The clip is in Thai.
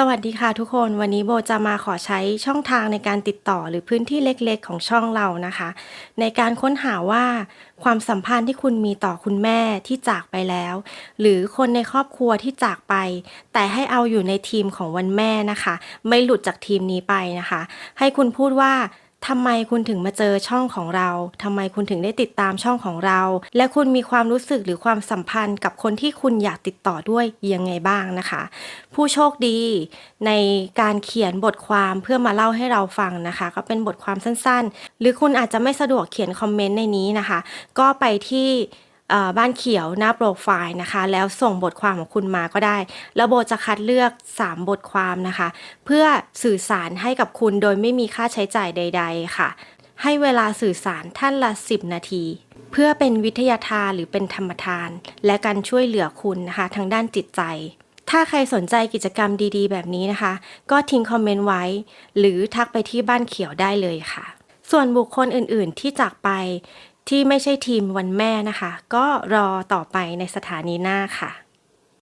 สวัสดีค่ะทุกคนวันนี้โบจะมาขอใช้ช่องทางในการติดต่อหรือพื้นที่เล็กๆ ของช่องเรานะคะ ในการค้นหาว่าความสัมพันธ์ที่คุณมีต่อคุณแม่ที่จากไปแล้ว หรือคนในครอบครัวที่จากไป แต่ให้เอาอยู่ในทีมของวันแม่นะคะ ไม่หลุดจากทีมนี้ไปนะคะ ให้คุณพูดว่า ทำไมคุณถึงมาเจอช่องของเราทำไมคุณถึงได้ติดตามช่องของเรา และคุณมีความรู้สึกหรือความสัมพันธ์กับคนที่คุณอยากติดต่อด้วยยังไงบ้างนะคะ ผู้โชคดีในการเขียนบทความเพื่อมาเล่าให้เราฟังนะคะ ก็เป็นบทความสั้นๆ หรือคุณอาจจะไม่สะดวกเขียนคอมเมนต์ในนี้นะคะ ก็ไปที่ บ้านเขียวหน้าโปรไฟล์นะคะ แล้วส่งบทความของคุณมาก็ได้ แล้วโบจะคัดเลือก 3 บทความนะคะ เพื่อสื่อสารให้กับคุณโดยไม่มีค่าใช้จ่ายใด ๆ ค่ะ ให้เวลาสื่อสารท่านละ 10 นาที เพื่อเป็นวิทยาทานหรือเป็นธรรมทาน และการช่วยเหลือคุณนะคะ ทางด้านจิตใจถ้าใครสนใจกิจกรรมดีๆ แบบนี้นะคะ ก็ทิ้งคอมเมนต์ไว้ หรือทักไปที่บ้านเขียวได้เลยค่ะ ส่วนบุคคลอื่นๆที่จากไป ที่ไม่ใช่ทีมวันแม่นะคะ ก็รอต่อไปในสถานีหน้าค่ะ